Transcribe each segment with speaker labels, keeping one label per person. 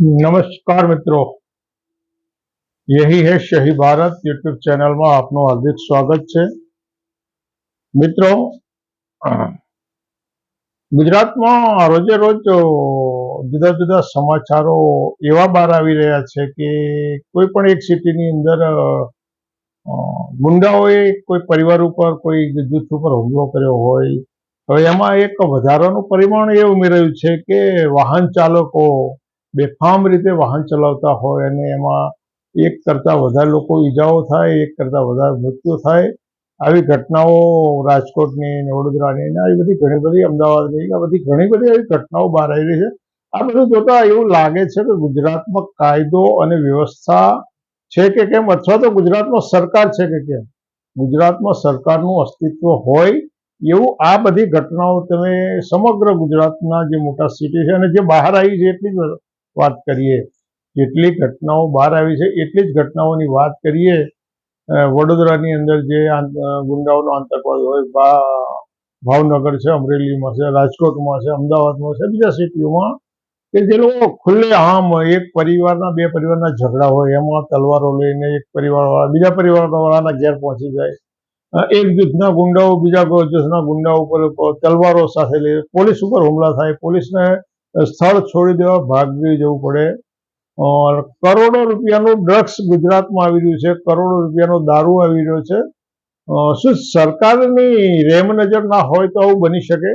Speaker 1: નમસ્કાર મિત્રો. યહી હે શહી ભારત યુટ્યુબ ચેનલમાં આપનું હાર્દિક સ્વાગત છે. મિત્રો ગુજરાતમાં રોજે રોજ જુદા જુદા સમાચારો એવા બહાર આવી રહ્યા છે કે કોઈ પણ એક સિટીની અંદર ગુંડાઓએ કોઈ પરિવાર ઉપર કોઈ જૂથ ઉપર હુમલો કર્યો હોય હવે એમાં એક વધારાનું પરિમાણ એ ઉમેરાયું છે કે વાહન ચાલકો બેફામ રીતે વાહન ચલાવતા હોય અને એમાં એક કરતા વધારે લોકો ઈજાઓ થાય, એક કરતા વધારે મૃત્યુ થાય. આવી ઘટનાઓ રાજકોટની, ને વડોદરાની, ને આવી બધી ઘણી બધી અમદાવાદની, આ બધી ઘણી બધી આવી ઘટનાઓ બહાર આવી છે. આ બધું જોતા એવું લાગે છે કે ગુજરાતમાં કાયદો અને વ્યવસ્થા છે કે કેમ? અથવા તો ગુજરાતમાં સરકાર છે કે કેમ? ગુજરાતમાં સરકારનું અસ્તિત્વ હોય એવું આ બધી ઘટનાઓ તમે સમગ્ર ગુજરાતના જે મોટા સિટી છે અને જે બહાર આવી છે એટલી જ વાત કરીએ જેટલી ઘટનાઓ બહાર આવી છે, એટલી જ ઘટનાઓની વાત કરીએ વડોદરાની અંદર જે ગુંડાઓનો આતંકવાદ હોય ભાવનગર છે, અમરેલીમાં છે, રાજકોટમાં છે, અમદાવાદમાં છે, બીજા સિટીઓમાં, કે જે લોકો ખુલ્લે આમ એક પરિવારના, બે પરિવારના ઝઘડા હોય, એમાં તલવારો લઈને એક પરિવારવાળા, બીજા પરિવારવાળાના ઘેર પહોંચી જાય. એક જૂથના ગુંડાઓ, બીજા જૂથના ગુંડાઓ ઉપર તલવારો સાથે લઈ, પોલીસ ઉપર હુમલા થાય, પોલીસને સ્થળ છોડી દેવા ભાગવી જવું પડે. કરોડો રૂપિયાનું ડ્રગ્સ ગુજરાતમાં આવી રહ્યું છે, કરોડો રૂપિયાનો દારૂ આવી રહ્યો છે. શું સરકારની રેમ નજર ના હોય તો આવું બની શકે?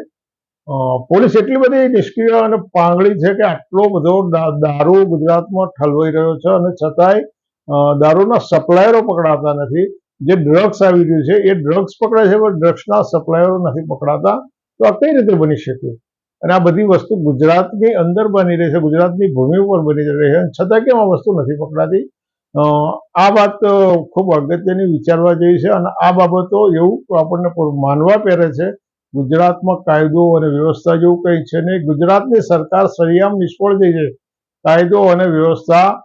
Speaker 1: પોલીસ એટલી બધી નિષ્ક્રિય અને પાંગળી છે કે આટલો બધો દારૂ ગુજરાતમાં ઠલવાઈ રહ્યો છે અને છતાંય દારૂના સપ્લાયરો પકડાતા નથી. જે ડ્રગ્સ આવી રહ્યું છે, એ ડ્રગ્સ પકડાય છે, પણ ડ્રગ્સના સપ્લાયરો નથી પકડાતા. તો આ કઈ રીતે બની શકે? અને આ બધી વસ્તુ ગુજરાતની અંદર બની રહી છે, ગુજરાતની ભૂમિ ઉપર બની રહી છે. છતાં કેમ આ વસ્તુ નથી પકડાતી? આ વાત ખૂબ અગત્યની વિચારવા જેવી છે અને આ બાબતો એવું આપણને માનવા પહેરે છે. ગુજરાતમાં કાયદો અને વ્યવસ્થા જેવું કંઈ છે નહીં. ગુજરાતની સરકાર સરિયામ નિષ્ફળ થઈ છે. કાયદો અને વ્યવસ્થા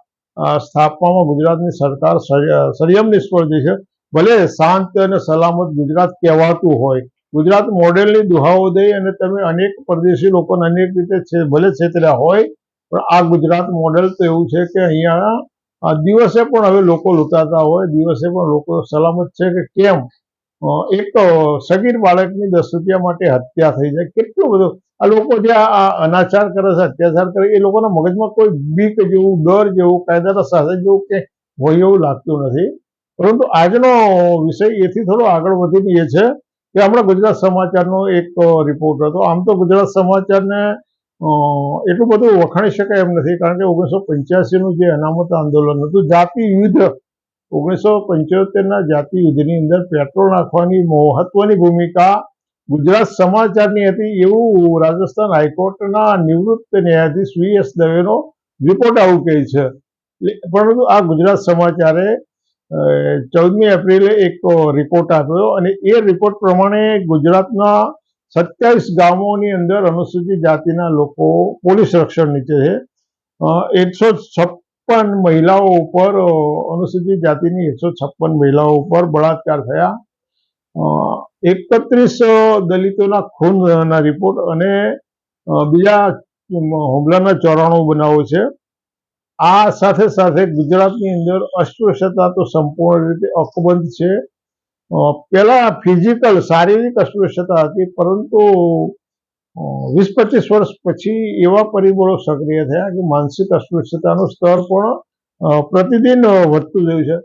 Speaker 1: સ્થાપવામાં ગુજરાતની સરકાર સરિ- સરિયમ નિષ્ફળ થઈ છે. ભલે શાંત અને સલામત ગુજરાત કહેવાતું હોય ગુજરાત મોડેલની દુહાઓ દઈ અને તમે અનેક પરદેશી લોકોને અનેક રીતે છે, ભલે છેતર્યા હોય, પણ આ ગુજરાત મોડેલ તો એવું છે કે અહીંયા દિવસે પણ હવે લોકો લૂંટાતા હોય, દિવસે પણ લોકો સલામત છે કે કેમ? એક સગીર બાળકની દસ રૂપિયા માટે હત્યા થઈ જાય. કેટલું બધું? આ લોકો જે આ અનાચાર કરે છે, અત્યાચાર કરે, એ લોકોના મગજમાં કોઈ બીક જેવું, ડર જેવું, કાયદાના શાસન જેવું કે હોય એવું લાગતું નથી. પરંતુ આજનો વિષય એથી થોડો આગળ વધીને એ છે કે હમણાં ગુજરાત સમાચારનો એક રિપોર્ટ હતો. આમ તો ગુજરાત સમાચારને એટલું બધું વખાણી શકાય એમ નથી કારણ કે ઓગણીસો પંચ્યાસીનું જે અનામત આંદોલન હતું, જાતિ યુદ્ધ, ઓગણીસો પંચોતેરના જાતિ યુદ્ધની અંદર પેટ્રોલ નાખવાની મહત્વની ભૂમિકા ગુજરાત સમાચારની હતી એવું રાજસ્થાન હાઈકોર્ટના નિવૃત્ત ન્યાયાધીશ વી એસ દવેનો રિપોર્ટ આવું કહે છે. પરંતુ આ ગુજરાત સમાચારે ચૌદમી એપ્રિલે એક રિપોર્ટ આપ્યો અને એ રિપોર્ટ પ્રમાણે ગુજરાતના સત્યાવીસ ગામોની અંદર અનુસૂચિત જાતિના લોકો પોલીસ રક્ષણ નીચે છે. એકસો છપ્પન મહિલાઓ ઉપર અનુસૂચિત જાતિની એકસો છપ્પન મહિલાઓ ઉપર બળાત્કાર થયા. એકત્રીસ દલિતોના ખૂનના રિપોર્ટ અને બીજા હુમલાના ચોરાણું બનાવો છે. આ સાથે સાથે ગુજરાતની અંદર અસ્પૃશ્યતા તો સંપૂર્ણ રીતે અકબંધ છે. પહેલા ફિઝિકલ શારીરિક અસ્પૃશ્યતા હતી, પરંતુ વીસ પચીસ વર્ષ પછી એવા પરિબળો સક્રિય થયા કે માનસિક અસ્પૃશ્યતાનું સ્તર પણ પ્રતિદિન વધતું જાય છે.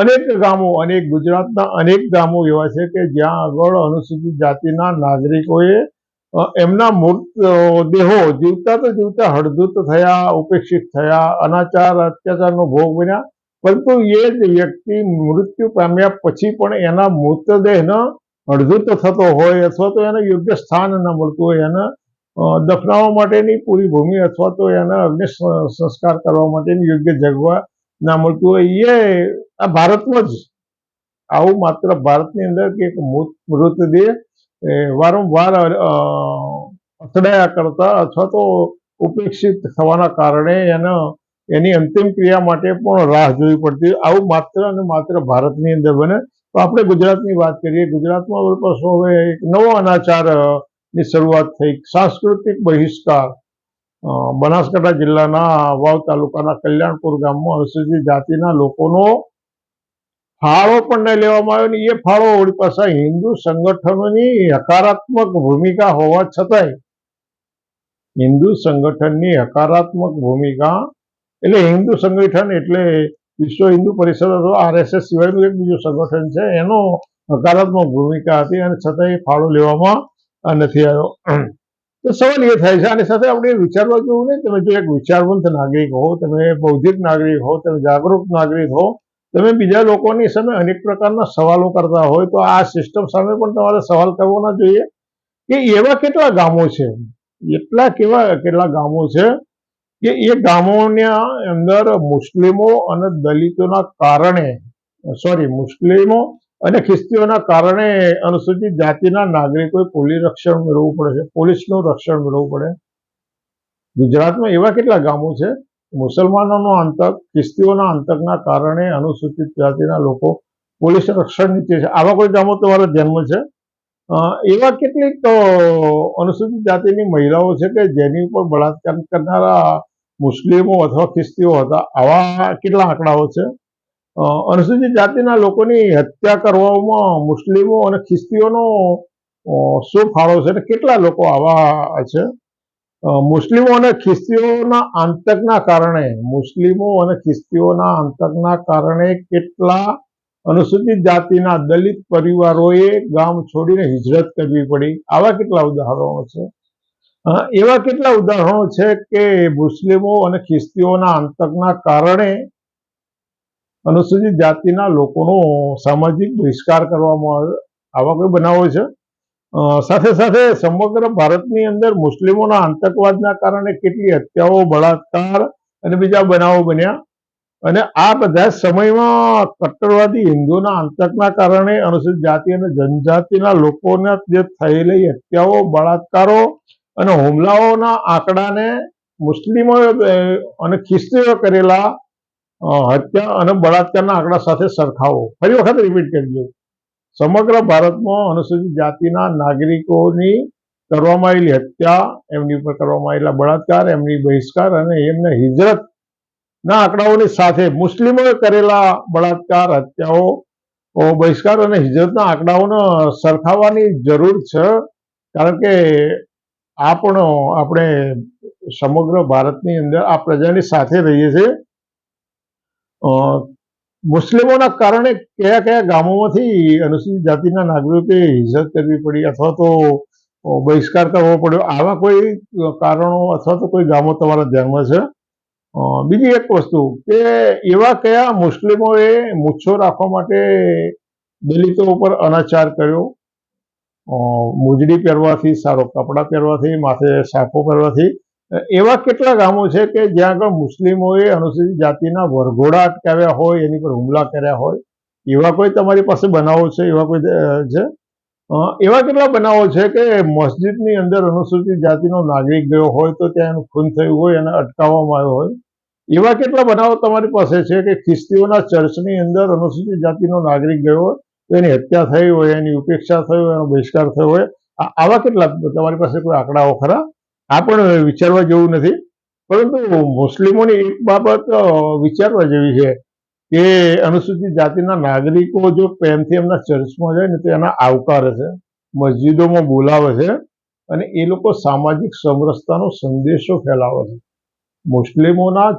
Speaker 1: અનેક ગામો, અનેક ગુજરાતના અનેક ગામો એવા છે કે જ્યાં આગળ અનુસૂચિત જાતિના નાગરિકોએ એમના દેહો જીવતા તો જીવતા, હળદૂત થયા, ઉપેક્ષિત થયા, અનાચાર, અત્યાચારનો ભોગ બન્યા. પરંતુ એ જ વ્યક્તિ મૃત્યુ પામ્યા પછી પણ એના મૃતદેહનો હળદૂત થતો હોય અથવા તો એને યોગ્ય સ્થાન ન મળતું હોય, એને દફનાવવા માટેની પૂરી ભૂમિ અથવા તો એના અગ્નિ સંસ્કાર કરવા માટેની યોગ્ય જગવા ના મળતું હોય. એ આ ભારતમાં જ આવું માત્ર ભારતની અંદર કે એક મૃત, મૃતદેહ એ વારંવાર અથડાયા કરતા અથવા તો ઉપેક્ષિત થવાના કારણે એના, એની અંતિમ ક્રિયા માટે પણ રાહ જોવી પડતી. આવું માત્ર અને માત્ર ભારતની અંદર બને. તો આપણે ગુજરાતની વાત કરીએ. ગુજરાતમાં પાછો હવે એક નવો અનાચારની શરૂઆત થઈ. સાંસ્કૃતિક બહિષ્કાર બનાસકાંઠા જિલ્લાના વાવ તાલુકાના કલ્યાણપુર ગામમાં અનુસૂચિત જાતિના લોકોનો ફાળો પણ નહીં લેવામાં આવ્યો ને એ ફાળો વળી પાછા હિન્દુ સંગઠનોની હકારાત્મક ભૂમિકા હોવા છતાંય હિન્દુ સંગઠનની હકારાત્મક ભૂમિકા એટલે હિન્દુ સંગઠન એટલે વિશ્વ હિન્દુ પરિષદ અથવા આરએસએસ સિવાયનું એક બીજું સંગઠન છે, એનો હકારાત્મક ભૂમિકા હતી અને છતાં એ ફાળો લેવામાં નથી આવ્યો. તો સવાલ એ થાય છે, આની સાથે આપણે વિચારવા જેવું નહીં, તમે જો એક વિચારવંત નાગરિક હો, તમે બૌદ્ધિક નાગરિક હો, તમે જાગૃત નાગરિક હો તમે બીજા લોકોની સામે અનેક પ્રકારના સવાલો કરતા હોય તો આ સિસ્ટમ સામે પણ તમારે સવાલ કરવો ના જોઈએ કે એવા કેટલા ગામો છે? એટલા કેવા કેટલા ગામો છે કે એ ગામોના અંદર મુસ્લિમો અને દલિતોના કારણે સોરી મુસ્લિમો અને ખ્રિસ્તીઓના કારણે અનુસૂચિત જાતિના નાગરિકોએ પોલીસ રક્ષણ મેળવવું પડે છે, પોલીસનું રક્ષણ મેળવવું પડે. ગુજરાતમાં એવા કેટલા ગામો છે મુસલમાનોનો આતંક ખ્રિસ્તીઓના આતંકના કારણે અનુસૂચિત જાતિના લોકો પોલીસ રક્ષણ નીચે છે. આવા કોઈ ગામો તમારા જન્મ છે. એવા કેટલીક અનુસૂચિત જાતિની મહિલાઓ છે કે જેની ઉપર બળાત્કાર કરનારા મુસ્લિમો અથવા ખ્રિસ્તીઓ હતા. આવા કેટલા આંકડાઓ છે? અનુસૂચિત જાતિના લોકોની હત્યા કરવામાં મુસ્લિમો અને ખ્રિસ્તીઓનો શું ફાળો છે કેટલા લોકો આવા છે? મુસ્લિમો અને ખ્રિસ્તીઓના આતંકના કારણે, મુસ્લિમો અને ખ્રિસ્તીઓના આતંકના કારણે કેટલા અનુસૂચિત જાતિના દલિત પરિવારોએ ગામ છોડીને હિજરત કરવી પડી? આવા કેટલા ઉદાહરણો છે? એવા કેટલા ઉદાહરણો છે કે મુસ્લિમો અને ખ્રિસ્તીઓના આતંકના કારણે અનુસૂચિત જાતિના લોકોનો સામાજિક બહિષ્કાર કરવામાં આવ્યો આવા કોઈ બનાવો છે? સાથે સાથે સમગ્ર ભારતની અંદર મુસ્લિમોના આતંકવાદના કારણે કેટલી હત્યાઓ, બળાત્કાર અને બીજા બનાવો બન્યા. અને આ બધા સમયમાં કટ્ટરવાદી હિન્દુના આતંકના કારણે અનુસૂચિત જાતિ અને જનજાતિના લોકોના જે થયેલી હત્યાઓ, બળાત્કારો અને હુમલાઓના આંકડાને મુસ્લિમો અને ખ્રિસ્તીઓ કરેલા હત્યા અને બળાત્કારના આંકડા સાથે સરખાવો. ફરી વખત રિપીટ કરજો. સમગ્ર ભારતમાં અનુસૂચિત જાતિના નાગરિકોની કરવામાં આવેલી હત્યા, એમની ઉપર કરવામાં આવેલા બળાત્કાર, એમની બહિષ્કાર અને એમને હિજરત ના આંકડાઓની સાથે મુસ્લિમોએ કરેલા બળાત્કાર, હત્યાઓ બહિષ્કાર અને હિજરતના આંકડાઓને સરખાવવાની જરૂર છે. કારણ કે આ પણ આપણે સમગ્ર ભારતની અંદર આ પ્રજાની સાથે રહીએ છીએ. મુસ્લિમોના કારણે કયા કયા ગામોમાંથી અનુસૂચિત જાતિના નાગરિકોએ હિજરત કરવી પડી અથવા તો બહિષ્કાર કરવો પડ્યો? આવા કોઈ કારણો અથવા તો કોઈ ગામો તમારા ધ્યાનમાં છે? બીજી એક વસ્તુ કે એવા કયા મુસ્લિમોએ મૂછો રાખવા માટે દલિતો ઉપર અનાચાર કર્યો? મોજડી પહેરવાથી, સારો કપડાં પહેરવાથી, માથે સાફો પહેરવાથી એવા કેટલા ગામો છે કે જ્યાં આગળ મુસ્લિમોએ અનુસૂચિત જાતિના વરઘોડા અટકાવ્યા હોય, એની પર હુમલા કર્યા હોય? એવા કોઈ તમારી પાસે બનાવો છે? એવા કોઈ છે? એવા કેટલા બનાવો છે કે મસ્જિદની અંદર અનુસૂચિત જાતિનો નાગરિક ગયો હોય તો ત્યાં એનું ખૂન થયું હોય અને અટકાવવામાં આવ્યો હોય? એવા કેટલા બનાવો તમારી પાસે છે કે ખ્રિસ્તીઓના ચર્ચની અંદર અનુસૂચિત જાતિનો નાગરિક ગયો હોય, તો એની હત્યા થઈ હોય, એની ઉપેક્ષા થઈ હોય, એનો બહિષ્કાર થયો હોય? આવા કેટલા, તમારી પાસે કોઈ આંકડાઓ ખરા? આ પણ વિચારવા જેવું નથી. પરંતુ મુસ્લિમોની એક બાબત વિચારવા જેવી છે કે અનુસૂચિત જાતિના નાગરિકો જો પ્રેમથી એમના ચર્ચમાં જાય ને તો એના આવકારે છે મસ્જિદોમાં બોલાવે છે અને એ લોકો સામાજિક સમરસતાનો સંદેશો ફેલાવે છે. મુસ્લિમોના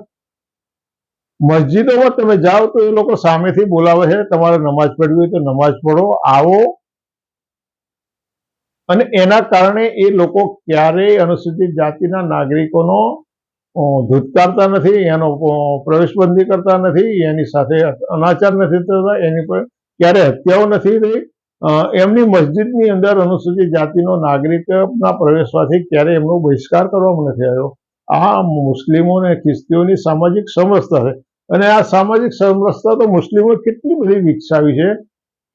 Speaker 1: મસ્જિદોમાં તમે જાઓ તો એ લોકો સામેથી બોલાવે છે, તમારે નમાજ પઢવી હોય તો નમાજ પઢો, આવો અને એના કારણે એ લોકો ક્યારેય અનુસૂચિત જાતિના નાગરિકોનો ધૂતકારતા નથી, એનો પ્રવેશબંધી કરતા નથી, એની સાથે અનાચાર નથી થતા, એની પર ક્યારે હત્યાઓ નથી થઈ. એમની મસ્જિદની અંદર અનુસૂચિત જાતિનો નાગરિકના પ્રવેશવાથી ક્યારે એમનો બહિષ્કાર કરવામાં નથી આવ્યો. આ મુસ્લિમો અને ખ્રિસ્તીઓની સામાજિક સમરસતા છે. અને આ સામાજિક સમરસતા તો મુસ્લિમો કેટલી બધી વિકસાવી છે?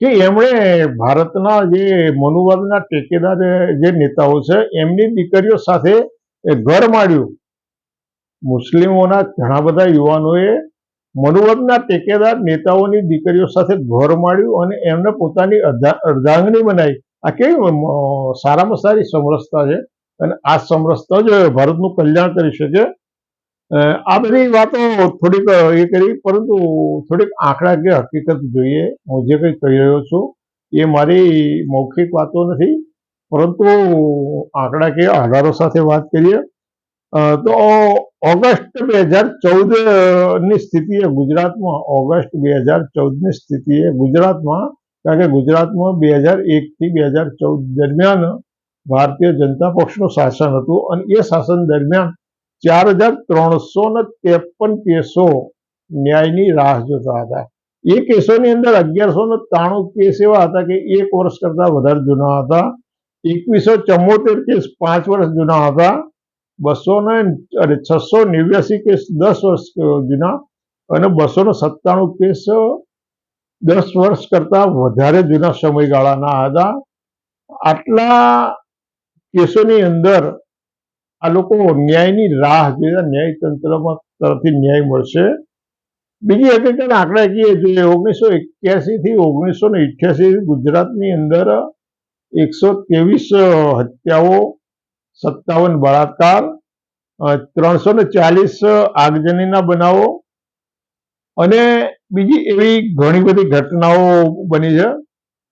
Speaker 1: કે એમણે ભારતના જે મનુવાદના ટેકેદાર, જે નેતાઓ છે, એમની દીકરીઓ સાથે ઘર માંડ્યું મુસ્લિમોના ઘણા બધા યુવાનોએ મનુવાદના ટેકેદાર નેતાઓની દીકરીઓ સાથે ઘર માંડ્યું અને એમને પોતાની અર્ધા- અર્ધાંગની બનાવી. આ કેવી સારામાં સારી સમરસતા છે. અને આ સમરસતા જ ભારતનું કલ્યાણ કરી શકે. આ બધી વાતો થોડીક એ કરી, પરંતુ થોડીક આંકડાકીય હકીકત જોઈએ. હું જે કંઈ કહી રહ્યો છું, એ મારી મૌખિક વાતો નથી, પરંતુ આંકડાકીય આધારો સાથે વાત કરીએ. તો ઓગસ્ટ બે હજાર ચૌદની સ્થિતિએ ગુજરાતમાં, ઓગસ્ટ બે હજાર ચૌદની સ્થિતિએ ગુજરાતમાં, કારણ કે ગુજરાતમાં બે હજાર એકથી બે હજાર ચૌદ દરમિયાન ભારતીય જનતા પક્ષનું શાસન હતું અને એ શાસન દરમિયાન ચાર હજાર ત્રણસો ને ત્રેપન કેસો ન્યાયની રાહ જોતા હતા. એ કેસોની અંદર અગિયારસો ને ત્રાણું કેસ એવા હતા કે એક વર્ષ કરતા વધારે જૂના હતા. એકવીસો ચુમ્મોતેર કેસ પાંચ વર્ષ જૂના હતા. બસો ને અરે છસો નેવ્યાસી કેસ દસ વર્ષ જૂના અને બસો ને સત્તાણું કેસ દસ વર્ષ કરતા વધારે જૂના સમયગાળાના હતા. આટલા કેસોની અંદર આ લોકો ન્યાયની રાહ જોઈ ન્યાય તંત્રમાં તરફથી ન્યાય મળશે. બીજી હકીકત આંકડાકીય જોઈએ ઓગણીસો એક્યાસી થી ઓગણીસો ને ઇઠ્યાસી ગુજરાતની અંદર એકસો ત્રેવીસ હત્યાઓ, સત્તાવન બળાત્કાર ત્રણસો ને ચાલીસ આગજનીના બનાવો અને બીજી એવી ઘણી બધી ઘટનાઓ બની છે.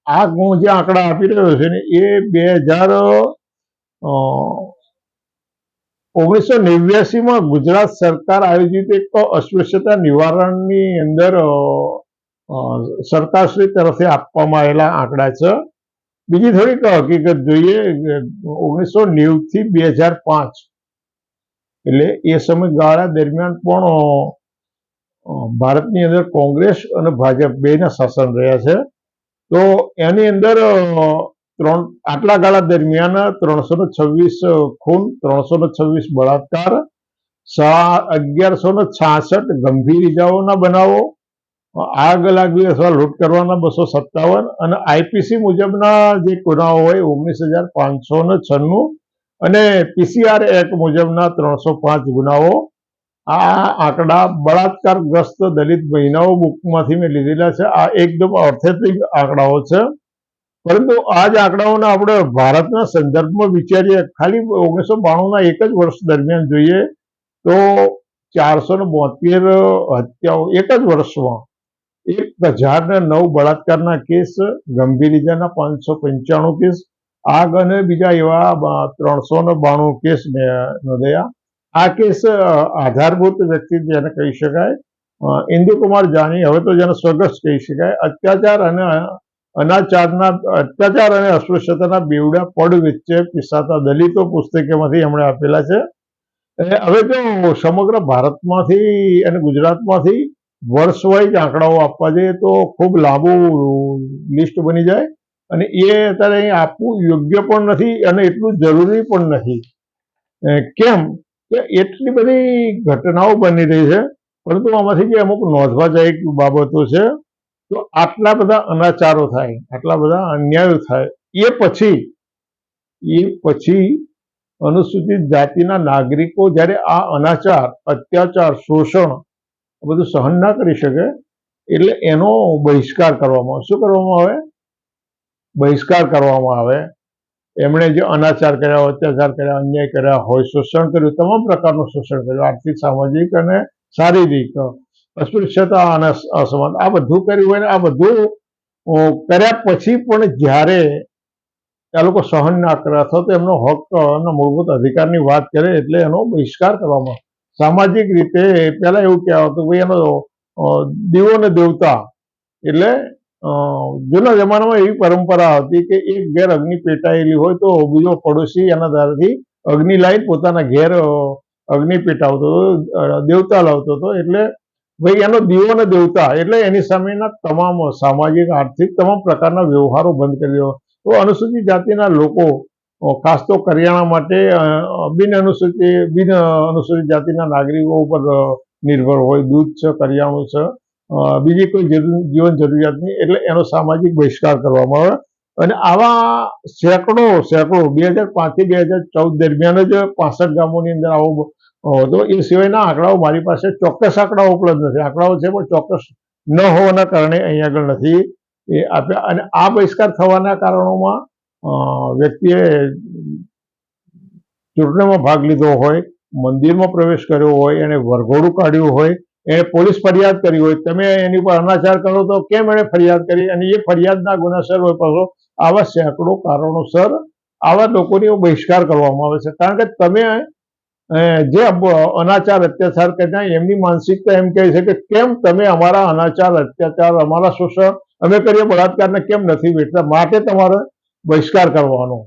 Speaker 1: આ હું જે આંકડા આપી રહ્યો છે ને એ બે હજાર ઓગણીસો નેવ્યાસીમાં ગુજરાત સરકાર આયોજિત એક અસ્પૃશ્યતા નિવારણની અંદર સરકારશ્રી તરફથી આપવામાં આવેલા આંકડા છે. બીજી થોડીક હકીકત જોઈએ ઓગણીસો નેવું થી બે હજાર પાંચ, એટલે એ સમયગાળા દરમિયાન પણ ભારતની અંદર કોંગ્રેસ અને ભાજપ બેના શાસન રહ્યા છે. તો એની અંદર ત્રણ, આટલા ગાળા દરમિયાન ત્રણસો ને છવ્વીસ ખૂન ત્રણસો ને છવ્વીસ બળાત્કાર અગિયારસો ને છાસઠ ગંભીર ઇજાઓના બનાવો, આગ લાગવી અથવા લૂંટ કરવાના બસો સત્તાવન અને આઈપીસી મુજબના જે ગુનાઓ હોય ઓગણીસ હજાર પાંચસો ને છન્નું અને પીસીઆર એક્ટ મુજબના ત્રણસો પાંચ ગુનાઓ. આ આંકડા બળાત્કારગ્રસ્ત દલિત મહિલાઓ બુકમાંથી મેં લીધેલા છે. આ એકદમ ઓર્થેટિક આંકડાઓ છે. પરંતુ આ જ આંકડાઓને આપણે ભારતના સંદર્ભમાં વિચારીએ, ખાલી ઓગણીસો બાણુંના એક જ વર્ષ દરમિયાન જોઈએ તો ચારસો ને બોતેર હત્યાઓ એક જ વર્ષમાં એક હજાર ને નવ બળાત્કારના કેસ, ગંભીર ઇજાના પાંચસો પંચાણું કેસ, આગ અને બીજા એવા ત્રણસો ને બાણું કેસ નોંધાયા. આ કેસ આધારભૂત વ્યક્તિ જેને કહી શકાય ઇન્દુકુમાર જાની, હવે તો જેને સ્વર્ગસ્થ કહી શકાય, અત્યાચાર અને અનાચારના અત્યાચાર અને અસ્પૃશ્યતાના બેવડા પડ વચ્ચે પીસાતા દલિતો પુસ્તકેમાંથી એમણે આપેલા છે. હવે તો સમગ્ર ભારતમાંથી અને ગુજરાતમાંથી વર્ષ વાઇઝ આંકડાઓ આપવા જઈએ તો ખૂબ લાંબુ લિસ્ટ બની જાય. અને એ અત્યારે અહીં આપવું યોગ્ય પણ નથી અને એટલું જરૂરી પણ નથી. કેમ? કે એટલી બધી ઘટનાઓ બની રહી છે. પરંતુ આમાંથી જે અમુક નોંધવા જાય બાબતો છે તો આટલા બધા અનાચારો થાય, આટલા બધા અન્યાયો થાય, એ પછી એ પછી અનુસૂચિત જાતિના નાગરિકો જ્યારે આ અનાચાર, અત્યાચાર, શોષણ બધું સહન ના કરી શકે, એટલે એનો બહિષ્કાર કરવામાં આવે. શું કરવામાં આવે? બહિષ્કાર કરવામાં આવે. એમણે જે અનાચાર કર્યા, અત્યાચાર કર્યા, અન્યાય કર્યા, હોય શોષણ કર્યું, તમામ પ્રકારનું શોષણ કર્યું, આર્થિક, સામાજિક અને શારીરિક અસ્પૃશ્યતા અને અસમાન. આ બધું કર્યું હોય ને, આ બધું કર્યા પછી પણ જ્યારે આ લોકો સહન ના કરે, અથવા તો એમનો હક એમના મૂળભૂત અધિકારની વાત કરે, એટલે એનો બહિષ્કાર કરવામાં સામાજિક રીતે પહેલા એવું કહેવાતું ભાઈ એનો દેવો ને દેવતા એટલે જૂના જમાનામાં એવી પરંપરા હતી કે એક ઘેર અગ્નિ પેટાયેલી હોય તો બીજો પડોશી એના દ્વારાથી અગ્નિ લાવી પોતાના ઘેર અગ્નિ પેટાવતો હતો દેવતા લાવતો હતો, એટલે ભાઈ, એનો દીવો ને દેવતા એટલે એની સામેના તમામ સામાજિક, આર્થિક તમામ પ્રકારના વ્યવહારો બંધ કરી દેવા. તો અનુસૂચિત જાતિના લોકો ખાસ તો કરિયાણા માટે બિન અનુસૂચિત બિન અનુસૂચિત જાતિના નાગરિકો ઉપર નિર્ભર હોય. દૂધ છે, કરિયાણું છે બીજી કોઈ જીવન જરૂરિયાતની એટલે એનો સામાજિક બહિષ્કાર કરવામાં આવે. અને આવા સેંકડો સેંકડો, બે હજાર પાંચથી બે હજાર ચૌદ દરમિયાન જ પાસઠ ગામોની અંદર આવો હતો એ સિવાયના આંકડાઓ મારી પાસે ચોક્કસ આંકડાઓ ઉપલબ્ધ નથી. આંકડાઓ છે, પણ ચોક્કસ ન હોવાના કારણે અહીં આગળ નથી. એ આપ્યા અને આ બહિષ્કાર થવાના કારણોમાં વ્યક્તિએ ચૂંટણીમાં ભાગ લીધો હોય, મંદિરમાં પ્રવેશ કર્યો હોય, એને વરઘોડું કાઢ્યું હોય એણે પોલીસ ફરિયાદ કરી હોય, તમે એની પર અનાચાર કરો તો કેમ એણે ફરિયાદ કરી? અને એ ફરિયાદના ગુનાસર હોય પાછો આવા સેંકડો કારણોસર આવા લોકોની બહિષ્કાર કરવામાં આવે છે. કારણ કે તમે જે અનાચાર અત્યાચાર કરતા એમની માનસિકતા એમ કહે છે કે કેમ તમે અમારા અનાચાર, અત્યાચાર, અમારા શોષણ, અમે કરીએ બળાત્કારને કેમ નથી બેઠતા માટે તમારે બહિષ્કાર કરવાનો.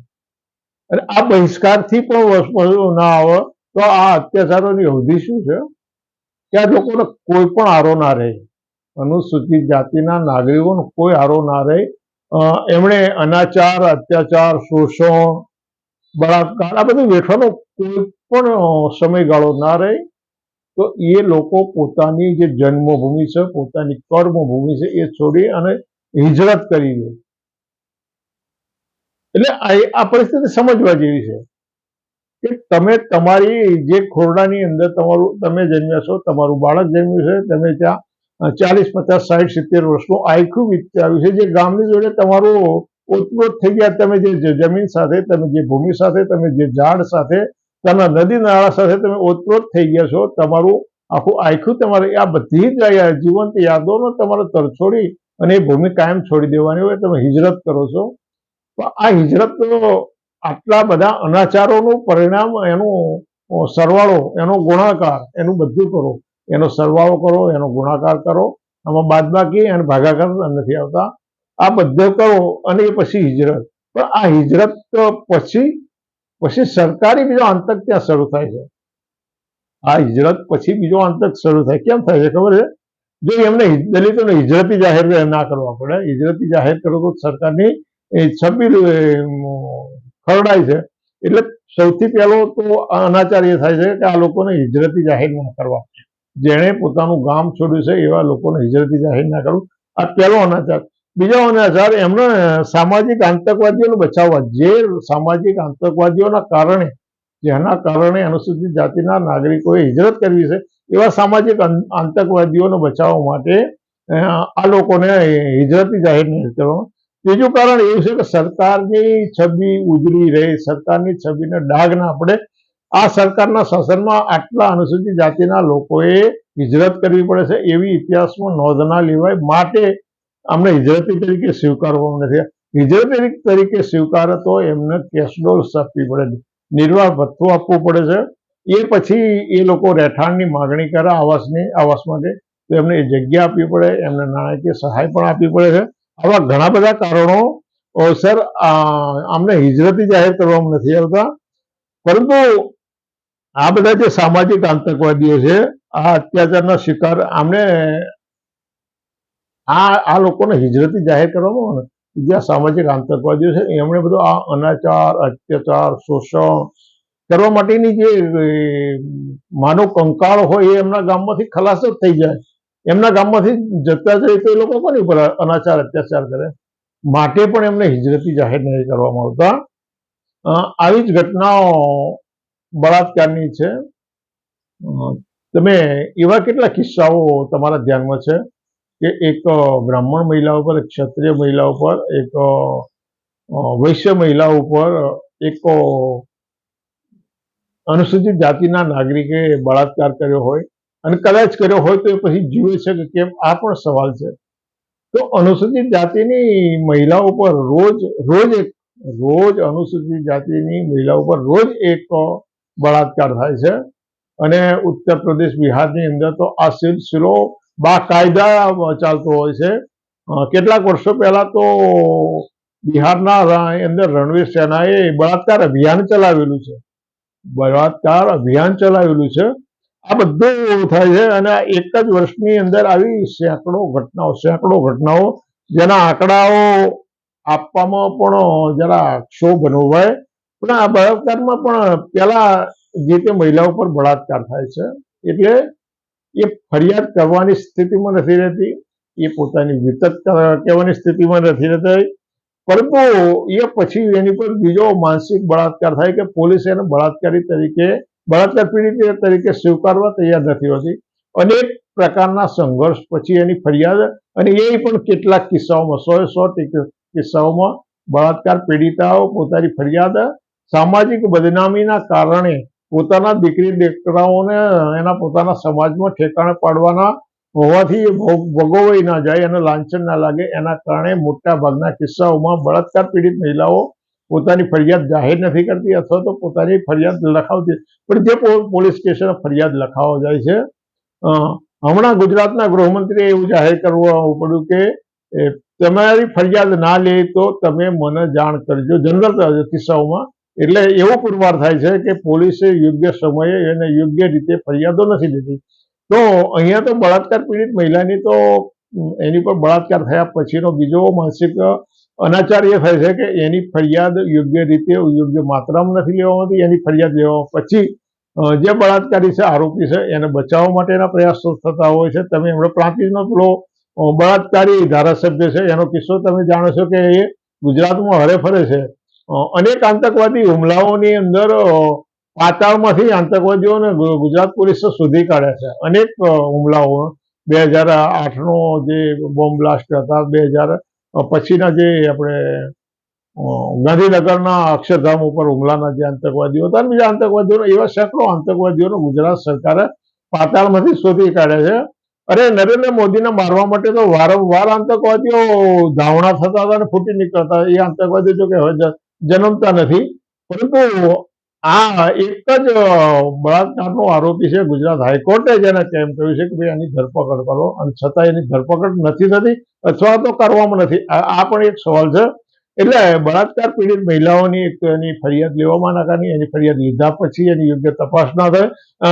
Speaker 1: અને આ બહિષ્કારથી પણ ના આવે તો આ અત્યાચારોની અવધિ શું છે? કે આ લોકોને કોઈ પણ આરો ના રહે. અનુસૂચિત જાતિના નાગરિકોનો કોઈ આરો ના રહે. એમણે અનાચાર, અત્યાચાર, શોષણ, બળાત્કાર, આ બધું વેઠવાનો કોઈ પણ સમયગાળો ના રહે, તો એ લોકો પોતાની જે જન્મભૂમિ છે, પોતાની કર્મભૂમિ છે, એ છોડી અને હિજરત કરી દે એટલે આ પરિસ્થિતિ સમજવા જેવી છે કે તમે તમારી જે ખોરડાની અંદર તમારું, તમે જન્મ્યા છો, તમારું બાળક જન્મ્યું છે, તમે ત્યાં ચાલીસ, પચાસ સાઠ સિત્તેર વર્ષનું આયખું વિતાવ્યું છે, જે ગામની જોડે તમારું ઓતપ્રોત થઈ ગયા, તમે જે જમીન સાથે, તમે જે ભૂમિ સાથે, તમે જે ઝાડ સાથે તમે નદી નાળા સાથે તમે ઓતપ્રોત થઈ ગયા છો, તમારું આખું આખું તમારે, આ બધી જ જીવંત યાદોનો તમારે તરછોડી અને એ ભૂમિ કાયમ છોડી દેવાની હોય તમે હિજરત કરો છો. તો આ હિજરત આટલા બધા અનાચારોનું પરિણામ એનું સરવાળો, એનો ગુણાકાર, એનું બધું કરો. એનો સરવાળો કરો, એનો ગુણાકાર કરો. આમાં બાદબાકી અને ભાગાકાર નથી આવતા. આ બધું કરો અને પછી હિજરત. પણ આ હિજરત પછી પછી સરકારી બીજો આંતક ત્યાં શરૂ થાય છે. આ હિજરત પછી બીજો આંતક શરૂ થાય. કેમ થાય છે ખબર છે? જો એમને દલિતોને હિજરતી જાહેર ના કરવા પડે, હિજરતી જાહેર કરો તો સરકારની એ છબી ખરડાય છે. એટલે સૌથી પહેલો તો અનાચાર્ય થાય છે કે આ લોકોને હિજરતી જાહેર ના કરવા. જેણે પોતાનું ગામ છોડ્યું છે એવા લોકોને હિજરતી જાહેર ના કરવું. આ પહેલો અનાચાર. બીજો અનાચાર એમને સામાજિક આતંકવાદીઓને બચાવવા, જે સામાજિક આતંકવાદીઓના કારણે, જેના કારણે અનુસૂચિત જાતિના નાગરિકોએ હિજરત કરવી છે, એવા સામાજિક આતંકવાદીઓને બચાવવા માટે આ લોકોને હિજરતી જાહેર નહીં કરવામાં ત્રીજું કારણ એવું છે કે સરકારની છબી ઉજળી રહે, સરકારની છબીને ડાઘ ના પડે આ સરકારના શાસનમાં આટલા અનુસૂચિત જાતિના લોકોએ હિજરત કરવી પડે છે, એવી ઇતિહાસમાં નોંધ ના લેવાય માટે અમને હિજરતી તરીકે સ્વીકારવામાં નથી હિજરતી તરીકે સ્વીકારે તો એમને કેસડોલ આપવી પડે નિર્વાહ ભથ્થું આપવું પડે છે. એ પછી એ લોકો રહેઠાણની માગણી કરે આવાસની, આવાસ માટે. તો એમને જગ્યા આપવી પડે, એમને નાણાકીય સહાય પણ આપવી પડે છે. આવા ઘણા બધા કારણો સર આમને હિજરતી જાહેર કરવામાં નથી આવતા. પરંતુ આ બધા જે સામાજિક આતંકવાદીઓ છે, આ અત્યાચારના શિકાર, આમને આ આ લોકોને હિજરતી જાહેર કરવામાં આવે. ને જે સામાજિક આતંકવાદીઓ છે, એમણે બધો આ અનાચાર, અત્યાચાર, શોષણ કરવા માટેની જે માનવ કંકાળ હોય એ એમના ગામમાંથી ખલાસ જ થઈ જાય. એમના ગામમાંથી જતા જાય તો એ લોકો કોની ઉપર અનાચાર, અત્યાચાર કરે? માટે પણ એમને હિજરતી જાહેર નહીં કરવામાં આવતા. આવી જ ઘટનાઓ બળાત્કારની છે. તમે એવા કેટલા કિસ્સાઓ તમારા ધ્યાનમાં છે? કે એક બ્રાહ્મણ મહિલા ઉપર ક્ષત્રિય મહિલા ઉપર એક વૈશ્ય મહિલા ઉપર એક અનુસૂચિત જાતિના નાગરિકે બળાત્કાર કર્યો હોય અને કદાચ કર્યો હોય તો એ પછી જીવે છે કે કેમ? આ પણ સવાલ છે. તો અનુસૂચિત જાતિની મહિલાઓ પર રોજ રોજ એક, રોજ અનુસૂચિત જાતિની મહિલાઓ પર રોજ એક બળાત્કાર થાય છે. અને ઉત્તર પ્રદેશ બિહારની અંદર તો આ સિલસિલો બાકાયદા ચાલતો હોય છે. કેટલાક વર્ષો પહેલા તો બિહારના અંદર રણવીર સેનાએ બળાત્કાર અભિયાન ચલાવેલું છે. બળાત્કાર અભિયાન ચલાવેલું છે. આ બધું થાય છે અને એક જ વર્ષની અંદર આવી સેંકડો ઘટનાઓ સેંકડો ઘટનાઓ જેના આંકડાઓ આપવામાં પણ જરા ક્ષોભ અનુભવાય. પણ આ બળાત્કારમાં પણ પેલા જે તે મહિલાઓ પર બળાત્કાર થાય છે. એટલે એ ફરિયાદ કરવાની સ્થિતિમાં નથી રહેતી, એ પોતાની વિતત કહેવાની સ્થિતિમાં નથી રહેતી. પરંતુ એ પછી એની પર બીજો માનસિક બળાત્કાર થાય કે પોલીસ એને બળાત્કારી તરીકે, બળાત્કાર પીડિત તરીકે સ્વીકારવા તૈયાર નથી હોતી. અનેક પ્રકારના સંઘર્ષ પછી એની ફરિયાદ, અને એ પણ કેટલાક કિસ્સાઓમાં, સો સો કિસ્સાઓમાં બળાત્કાર પીડિતાઓ પોતાની ફરિયાદ, સામાજિક બદનામીના કારણે પોતાના દીકરી દીકરાઓને એના પોતાના સમાજમાં ઠેકાણે પાડવાના હોવાથી ભોગવાઈ ના જાય અને લાંછન ના લાગે. એના કારણે મોટા ભાગના કિસ્સાઓમાં બળાત્કાર પીડિત મહિલાઓ પોતાની ફરિયાદ જાહેર નથી કરતી અથવા તો પોતાની ફરિયાદ લખાવતી. પણ જે પોલીસ સ્ટેશન ફરિયાદ લખાવો જાય છે. હમણાં ગુજરાતના ગૃહમંત્રીએ એવું જાહેર કરવું પડ્યું કે તમારી ફરિયાદ ના લે તો તમે મને જાણ કરજો. જનરલ કિસ્સાઓમાં એટલે એવો પુરવાર થાય છે કે પોલીસે યોગ્ય સમયે અને યોગ્ય રીતે ફરિયાદો નથી લીધી. તો અહીંયા તો બળાત્કાર પીડિત મહિલાની તો એની પર બળાત્કાર થયા પછીનો બીજો માનસિક અનાચાર એ થાય છે કે એની ફરિયાદ યોગ્ય રીતે, યોગ્ય માત્રામાં નથી લેવામાં આવતી, એની ફરિયાદ લેવા પછી જે બળાત્કારી છે, આરોપી છે, એને બચાવવા માટેના પ્રયાસો થતા હોય છે. તમે હમણાં પ્રાંતિજનો પેલો બળાત્કારી ધારાસભ્ય છે, એનો કિસ્સો તમે જાણો છો કે એ ગુજરાતમાં હરે ફરે છે. અનેક આતંકવાદી હુમલાઓની અંદર પાતાળમાંથી આતંકવાદીઓને ગુજરાત પોલીસ શોધી કાઢે છે. અનેક હુમલાઓ. બે હજાર આઠનો જે બોમ્બ બ્લાસ્ટ હતા, બે હજાર પછીના જે આપણે ગાંધીનગરના અક્ષરધામ ઉપર હુમલાના જે આતંકવાદીઓ હતા બીજા આતંકવાદીઓ એવા સેંકડો આતંકવાદીઓનો ગુજરાત સરકારે પાતાળમાંથી શોધી કાઢ્યા છે. અરે, નરેન્દ્ર મોદીને મારવા માટે તો વારંવાર આતંકવાદીઓ ધાવણા થતા હતા અને ફૂટી નીકળતા એ આતંકવાદીઓ જો કે હવે જન્મતા નથી. પરંતુ આ એક જ બળાત્કારનો આરોપી છે ગુજરાત હાઈકોર્ટે જેને કેમ કહ્યું છે કે ભાઈ આની ધરપકડ કરો. અને છતાં એની ધરપકડ નથી થતી અથવા તો કરવામાં નથી. આ પણ એક સવાલ છે. એટલે બળાત્કાર પીડિત મહિલાઓની એક એની ફરિયાદ લેવામાં નાકાની એની ફરિયાદ લીધા પછી એની યોગ્ય તપાસ ના થાય.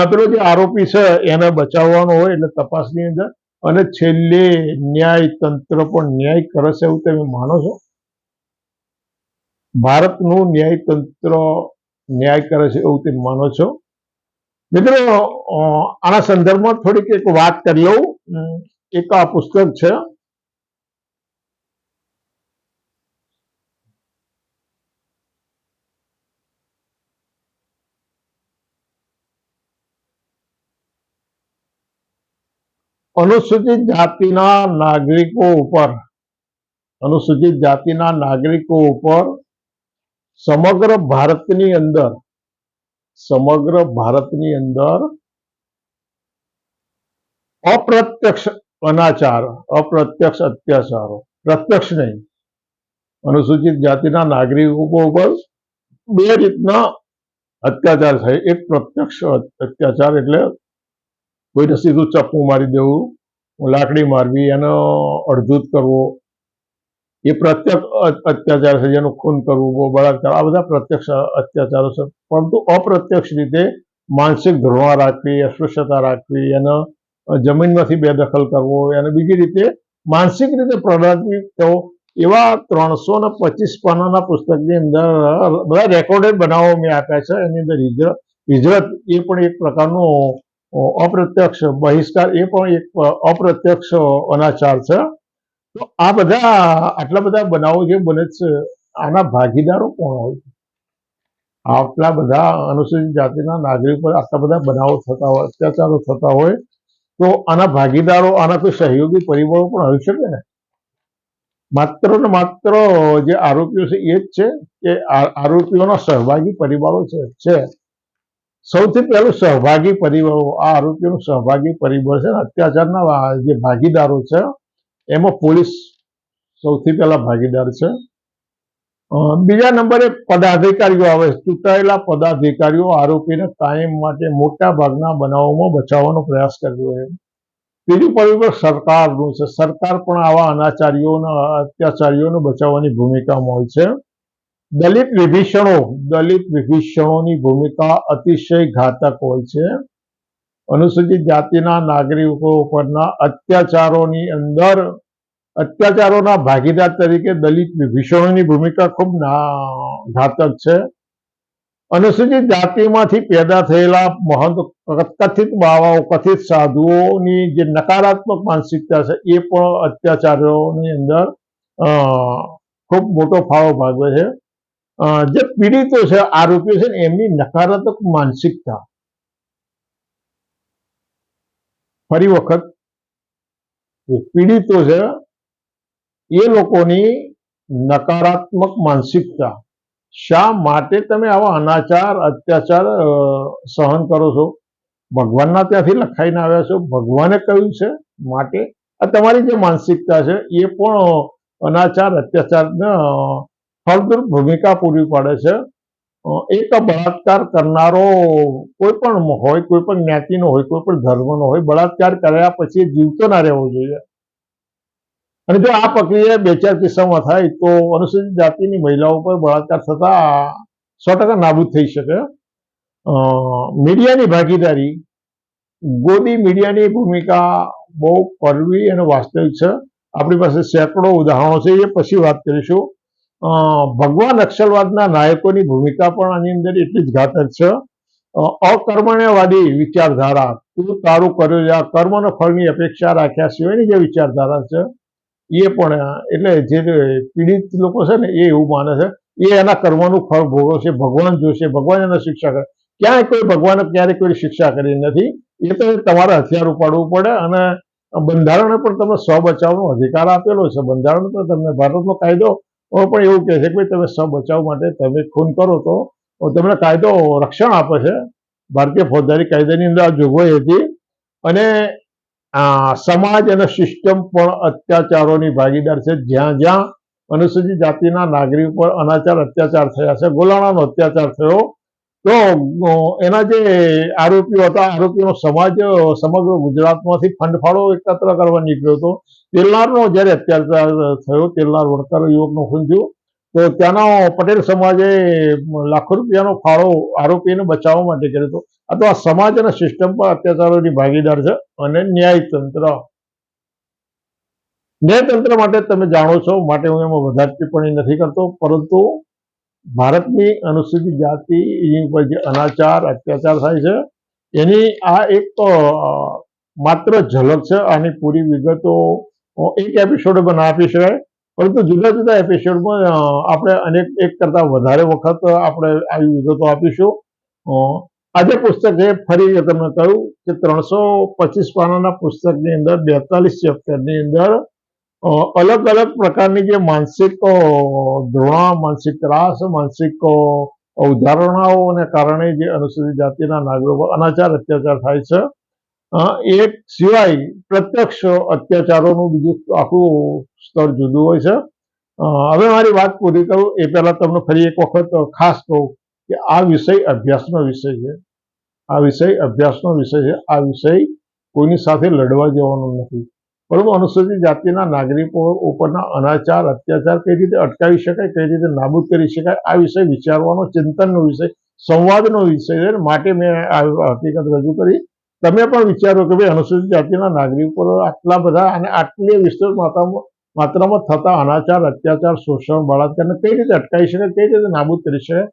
Speaker 1: પેલો જે આરોપી છે એને બચાવવાનો હોય એટલે તપાસની અંદર. અને છેલ્લે ન્યાય તંત્ર પણ ન્યાય કરે છે એવું તમે માનો છો? ભારતનું ન્યાય તંત્ર ન્યાય કરે છે એવું તમે માનો છો? મિત્રો આના સંદર્ભમાં થોડીક એક વાત કરી લઉં. એક આ પુસ્તક છે. અનુસૂચિત જાતિના નાગરિકો ઉપર, અનુસૂચિત જાતિના નાગરિકો ઉપર સમગ્ર ભારતની અંદર, સમગ્ર ભારતની અંદર અપ્રત્યક્ષ અનાચાર, અપ્રત્યક્ષ અત્યાચારો, પ્રત્યક્ષ નહીં, અનુસૂચિત જાતિના નાગરિકો ઉપર બે રીતના અત્યાચાર થાય. એક પ્રત્યક્ષ અત્યાચાર એટલે કોઈને સીધું ચપ્પુ મારી દેવું, લાકડી મારવી, એનો અડધૂત કરવો એ પ્રત્યક્ષ અત્યાચાર છે, જેનું ખૂન કરવું, બહુ બળાત્કાર, આ બધા પ્રત્યક્ષ અત્યાચારો છે. પરંતુ અપ્રત્યક્ષ રીતે માનસિક ધૃણા રાખવી, અસ્પૃશ્યતા રાખવી, એનો જમીનમાંથી બેદખલ કરવો, અને બીજી રીતે માનસિક રીતે પ્રભાવિત થવો એવા ત્રણસો ને પચીસ પાનાના પુસ્તકની અંદર બધા રેકોર્ડેડ બનાવો મેં આપ્યા છે. એની અંદર હિજરત હિજરત એ પણ એક પ્રકારનો અપ્રત્યક્ષ બહિષ્કાર, એ પણ એક અપ્રત્યક્ષ અનાચાર છે. તો આ બધા, આટલા બધા બનાવો જે બને છે, આના ભાગીદારો કોણ હોય? આટલા બધા અનુસૂચિત જાતિના નાગરિકો આટલા બધા બનાવો થતા હોય, અત્યાચારો થતા હોય, તો આના ભાગીદારો, આના કોઈ સહયોગી પરિબળો પણ હોઈ શકે ને? માત્ર ને માત્ર જે આરોપીઓ છે, એ જ છે કે આરોપીઓના સહભાગી પરિબળો છે છે. સૌથી પહેલું સહભાગી પરિબળો આ આરોપીઓનું સહભાગી પરિબળ છે અત્યાચારના જે ભાગીદારો છે એમાં પોલીસ સૌથી પહેલા ભાગીદાર છે. બીજા નંબરે પદાધિકારીઓ આવે, ચૂંટાયેલા પદાધિકારીઓ આરોપીને કાયમ માટે મોટા ભાગના બનાવોમાં બચાવવાનો પ્રયાસ કર્યો છે ત્રીજું પરિબળ સરકારનું છે. સરકાર પણ આવા અનાચારીઓને, અત્યાચારીઓને બચાવવાની ભૂમિકામાં હોય છે. દલિત વિભીષણો, દલિત વિભીષણોની ભૂમિકા અતિશય ઘાતક હોય છે. અનુસૂચિત જાતિના નાગરિકો ઉપરના અત્યાચારોની અંદર, અત્યાચારોના ભાગીદાર તરીકે દલિત વિભીષણોની ભૂમિકા ખૂબ ઘાતક છે. અનુસૂચિત જાતિમાંથી પેદા થયેલા મહંત કથિત બાવાઓ, કથિત સાધુઓની જે નકારાત્મક માનસિકતા છે, એ પણ અત્યાચારોની અંદર ખૂબ મોટો ફાળો ભાગવે છે. જે પીડિતો છે આરોપીઓ છે ને, એમની નકારાત્મક માનસિકતા. ફરી વખત પીડિતો છે, એ લોકોની નકારાત્મક માનસિકતા. શા માટે તમે આવા અનાચાર, અત્યાચાર સહન કરો છો? ભગવાનના ત્યાંથી લખાઈને આવ્યા છો. ભગવાને કહ્યું છે માટે આ તમારી જે માનસિકતા છે, એ પણ અનાચાર, અત્યાચારને ફળદ્રુપ ભૂમિકા પૂરી પાડે છે. એક બળાત્કાર કરનારો કોઈ પણ હોય, કોઈ પણ જ્ઞાતિનો હોય, કોઈ પણ ધર્મનો હોય, બળાત્કાર કર્યા પછી જીવતો ના રહેવો જોઈએ. અને જો આ પ્રક્રિયા બે ચાર કિસ્સામાં થાય, તો અનુસૂચિત જાતિની મહિલાઓ પર બળાત્કાર થતા સો ટકા નાબૂદ થઈ શકે. મીડિયાની ભાગીદારી, ગોદી મીડિયાની ભૂમિકા બહુ પરવી અને વાસ્તવિક છે. આપણી પાસે સેંકડો ઉદાહરણો છે, એ પછી વાત કરીશું. ભગવાન નક્સલવાદના નાયકોની ભૂમિકા પણ આની અંદર એટલી જ ઘાતક છે. અકર્મણ્યવાદી વિચારધારા, તું તારું કર્યું આ કર્મનો ફળની અપેક્ષા રાખ્યા સિવાયની જે વિચારધારા છે, એ પણ, એટલે જે પીડિત લોકો છે ને, એ એવું માને છે, એ એના કર્મનું ફળ ભોગવશે ભગવાન જોશે, ભગવાન એને શિક્ષા કરે. ક્યાંય કોઈ ભગવાને ક્યારેય કોઈ શિક્ષા કરી નથી. એ તો તમારે હથિયાર ઉપાડવું પડે અને બંધારણે પણ તમને સ્વ બચાવનો અધિકાર આપેલો છે. બંધારણ પણ તમને ભારતનો કાયદો પણ એવું કહે છે કે ભાઈ તમે બચાવ માટે તમે ખૂન કરો તો તમને કાયદો રક્ષણ આપે છે. ભારતીય ફોજદારી કાયદાની અંદર આ જોગવાઈ હતી અને સમાજ અને સિસ્ટમ પણ અત્યાચારોની ભાગીદાર છે. જ્યાં જ્યાં અનુસૂચિત જાતિના નાગરિક પર અનાચાર, અત્યાચાર થયા છે. ગોલાણાનો અત્યાચાર થયો. તો એના જે આરોપીઓ હતા આરોપીનો સમાજ સમગ્ર ગુજરાતમાંથી ફંડ ફાળો એકત્ર કરવા નીકળ્યો હતો. તેલનારનો જ્યારે અત્યાચાર થયો, તેલનાર વણકર યુવકનો ખૂન થયું, તો ત્યાંનો પટેલ સમાજે લાખો રૂપિયાનો ફાળો આરોપીને બચાવવા માટે કર્યો હતો. આ તો આ સમાજ અને સિસ્ટમ પર અત્યાચારોની ભાગીદાર છે અને ન્યાયતંત્ર. ન્યાયતંત્ર માટે તમે જાણો છો, માટે હું એમાં વધારે ટિપ્પણી નથી કરતો, પરંતુ ભારતની અનુસૂચિત જાતિ ઉપર જે અનાચાર, અત્યાચાર થાય છે, એની આ એક માત્ર ઝલક છે, આની પૂરી વિગતો એક એપિસોડમાં ના આપી શકાય. પરંતુ જુદા જુદા એપિસોડમાં આપણે અનેક, એક કરતાં વધારે વખત આપણે આવી વિગતો આપીશું. આજે પુસ્તક એ ફરી તમને કહ્યું કે ત્રણસો પચીસ પાનાના પુસ્તકની અંદર, બેતાલીસ ચેપ્ટરની અંદર અલગ અલગ પ્રકારની જે માનસિક ધોરણા માનસિક ત્રાસ માનસિક અ, અવધારણાઓને કારણે જે અનુસૂચિત જાતિના નાગરિકો અનાચાર અત્યાચાર થાય છે. એ સિવાય પ્રત્યક્ષ અત્યાચારોનું બીજું આખું સ્તર જુદું હોય છે. હવે મારી વાત પૂરી કરું એ પહેલા તમને ફરી એક વખત ખાસ કહું કે આ વિષય અભ્યાસનો વિષય છે. આ વિષય અભ્યાસનો વિષય છે. આ વિષય કોઈની સાથે લડવા જવાનો નથી. પરંતુ અનુસૂચિત જાતિના નાગરિકો ઉપરના અનાચાર, અત્યાચાર કઈ રીતે અટકાવી શકાય, કઈ રીતે નાબૂદ કરી શકાય, આ વિષય વિચારવાનો, ચિંતનનો વિષય, સંવાદનો વિષય છે. માટે મેં આ હકીકત રજૂ કરી. તમે પણ વિચારો કે ભાઈ અનુસૂચિત જાતિના નાગરિકો આટલા બધા અને આટલી વિસ્તૃત માત્રામાં માત્રામાં થતા અનાચાર, અત્યાચાર, શોષણ, બળાત્કારને કઈ રીતે અટકાવી શકાય, કઈ રીતે નાબૂદ કરી શકાય?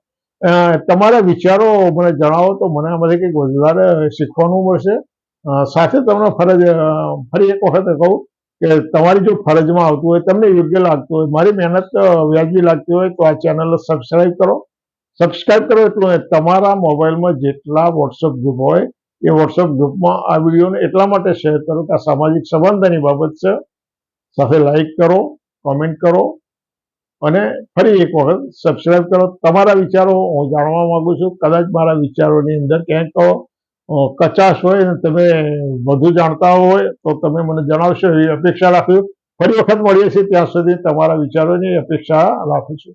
Speaker 1: તમારા વિચારો મને જણાવો તો મને આમાંથી કંઈક વધારે શીખવાનું મળશે. સાથે તમને ફરજ ફરી એક વખત કહું કે તમારી જો ફરજમાં આવતું હોય, તમને યોગ્ય લાગતું હોય, મારી મહેનત વ્યાજબી લાગતી હોય, તો આ ચેનલ સબસ્ક્રાઈબ કરો. સબસ્ક્રાઈબ કરો એટલું તમારા મોબાઈલમાં જેટલા વોટ્સઅપ ગ્રુપ હોય, એ વોટ્સઅપ ગ્રુપમાં આ વિડીયોને એટલા માટે શેર કરો કે આ સામાજિક સંબંધની બાબત છે. સાથે લાઈક કરો કોમેન્ટ કરો અને ફરી એક વખત સબસ્ક્રાઈબ કરો. તમારા વિચારો હું જાણવા માગું છું. કદાચ મારા વિચારોની અંદર ક્યાંક કચાશ હોય અને તમે વધુ જાણતા હોય તો તમે મને જણાવશો, એવી અપેક્ષા રાખું ફરી વખત મળીએ છીએ ત્યાં સુધી તમારા વિચારોની અપેક્ષા રાખું છું.